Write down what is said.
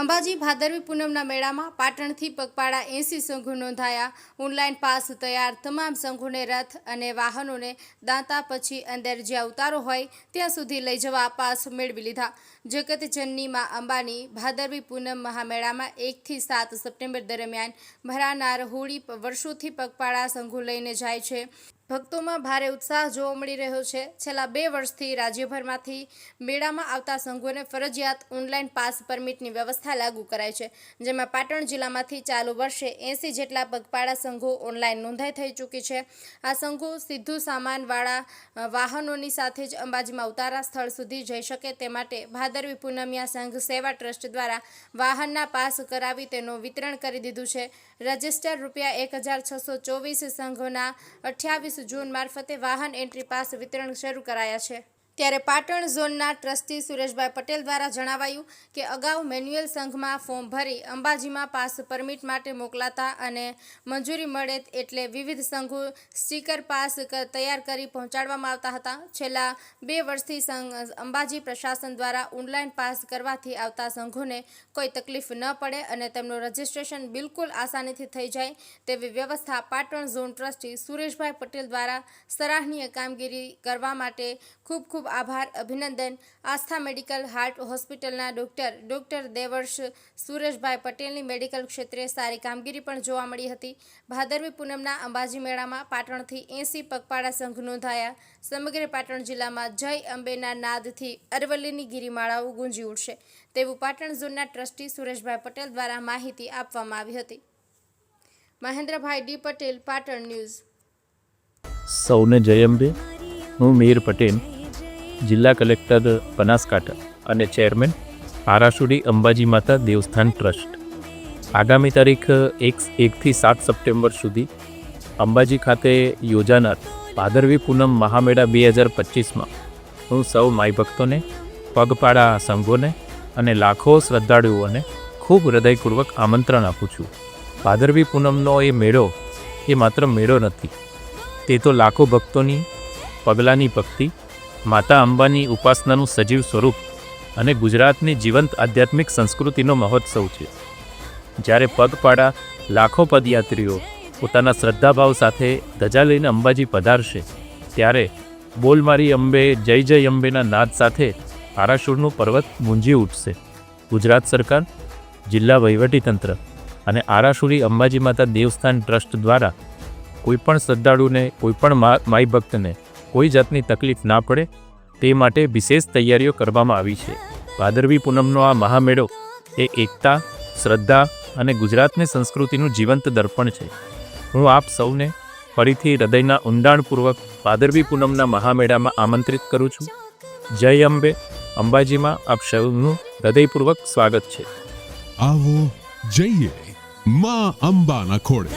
અંબાજી ભાદરવી પૂનમના મેળામાં પાટણથી પગપાળા એંસી સંઘો નોંધાયા. ઓનલાઈન પાસ તૈયાર. તમામ સંઘોને રથ અને વાહનોને દાંતા પછી અંદર જ્યાં ઉતારો હોય ત્યાં સુધી લઈ જવા પાસ મેળવી લીધા. જગતજનની માં અંબાની ભાદરવી પૂનમ મહામેળામાં એકથી સાત સપ્ટેમ્બર દરમિયાન ભરાનાર હોળી વર્ષોથી પગપાળા સંઘો લઈને જાય છે. ભક્તોમાં ભારે ઉત્સાહ જોવા મળી રહ્યો છે. છેલ્લા બે વર્ષથી રાજ્યભરમાંથી મેળામાં આવતા સંઘોને ફરજિયાત ઓનલાઈન પાસ પરમિટની વ્યવસ્થા લાગુ કરાઈ છે. જેમાં પાટણ જિલ્લામાંથી ચાલુ વર્ષે એંસી જેટલા પગપાળા સંઘો ઓનલાઈન નોંધાઈ થઈ ચૂકી છે. આ સંઘો સીધું સામાનવાળા વાહનોની સાથે જ અંબાજીમાં ઉતારા સ્થળ સુધી જઈ શકે તે માટે ભાદરવી પૂનમિયા સંઘ સેવા ટ્રસ્ટ દ્વારા વાહનના પાસ કરાવી તેનું વિતરણ કરી દીધું છે. રજિસ્ટર રૂપિયા એક હજાર છસો ચોવીસ સંઘોના અઠ્યાવીસ જૂન મારફતે વાહન એન્ટ્રી પાસ વિતરણ શરૂ કરાયા છે. ત્યારે પાટણ ઝોનના ટ્રસ્ટી સુરેશભાઈ પટેલ દ્વારા જણાવાયું કે અગાઉ મેન્યુઅલ સંઘમાં ફોર્મ ભરી અંબાજીમાં પાસ પરમિટ માટે મોકલાતા અને મંજૂરી મળે એટલે વિવિધ સંઘો સ્ટીકર પાસ તૈયાર કરી પહોંચાડવામાં આવતા હતા. છેલ્લા બે વર્ષથી અંબાજી પ્રશાસન દ્વારા ઓનલાઈન પાસ કરવાથી આવતા સંઘોને કોઈ તકલીફ ન પડે અને તેમનું રજિસ્ટ્રેશન બિલકુલ આસાનીથી થઈ જાય તેવી વ્યવસ્થા પાટણ ઝોન ટ્રસ્ટી સુરેશભાઈ પટેલ દ્વારા સરાહનીય કામગીરી કરવા માટે ખૂબ ખૂબ આભાર, અભિનંદન. આસ્થા મેડિકલ હાર્ટ હોસ્પિટલના ડોક્ટર ડોક્ટર દેવર્ષ સુરેશભાઈ પટેલની મેડિકલ ક્ષેત્રે સારી કામગીરી પણ જોવા મળી હતી. ભાદરવી પૂનમના અંબાજી મેળામાં પાટણથી એંસી પગપાળા સંઘ નોંધાયા. સમગ્ર પાટણ જિલ્લામાં જય અંબેના નાદથી અરવલ્લીની ગિરિમાળાઓ ગુંજી ઉઠશે. તેવું પાટણ ઝોનના ટ્રસ્ટી સુરેશભાઈ પટેલ દ્વારા માહિતી આપવામાં આવી હતી. Mahendrabhai D Patel, Patan news. સૌને જય અંબે. હું મીર પટેલ. જિલ્લા કલેક્ટર બનાસકાંઠા અને ચેરમેન આરાસુડી અંબાજી માતા દેવસ્થાન ટ્રસ્ટ. આગામી તારીખ એક એકથી સાત સપ્ટેમ્બર સુધી અંબાજી ખાતે યોજાનાર ભાદરવી પૂનમ મહામેળા બે હજાર પચીસમાં હું સૌ માઈ ભક્તોને, પગપાળા સંઘોને અને લાખો શ્રદ્ધાળુઓને ખૂબ હૃદયપૂર્વક આમંત્રણ આપું છું. ભાદરવી પૂનમનો એ મેળો એ માત્ર મેળો નથી, તે તો લાખો ભક્તોની, પગલાંની ભક્તિ માતા અંબાની ઉપાસનાનું સજીવ સ્વરૂપ અને ગુજરાતની જીવંત આધ્યાત્મિક સંસ્કૃતિનો મહોત્સવ છે. જ્યારે પગપાળા, લાખો પદયાત્રીઓ પોતાના શ્રદ્ધાભાવ સાથે ધજા લઈને અંબાજી પધારશે, ત્યારે બોલમારી અંબે, જય જય અંબેના નાદ સાથે આરાસુરનું પર્વત ગુંજી ઉઠશે. ગુજરાત સરકાર, જિલ્લા વહીવટીતંત્ર અને આરાસુરી અંબાજી માતા દેવસ્થાન ટ્રસ્ટ દ્વારા કોઈપણ શ્રદ્ધાળુને, કોઈપણ મા- માઈ ભક્તને કોઈ જાતની તકલીફ ના પડે તે માટે વિશેષ તૈયારીઓ કરવામાં આવી છે. ભાદરવી પૂનમનો આ મહામેળો એ એકતા શ્રદ્ધા અને ગુજરાતની સંસ્કૃતિનું જીવંત દર્પણ છે. હું આપ સૌને ફરીથી હૃદયના ઊંડાણપૂર્વક ભાદરવી પૂનમના મહામેળામાં આમંત્રિત કરું છું. જય અંબે. અંબાજીમાં આપ સૌનું હૃદયપૂર્વક સ્વાગત છે. આવો જઈએ માં અંબાના ખોળે.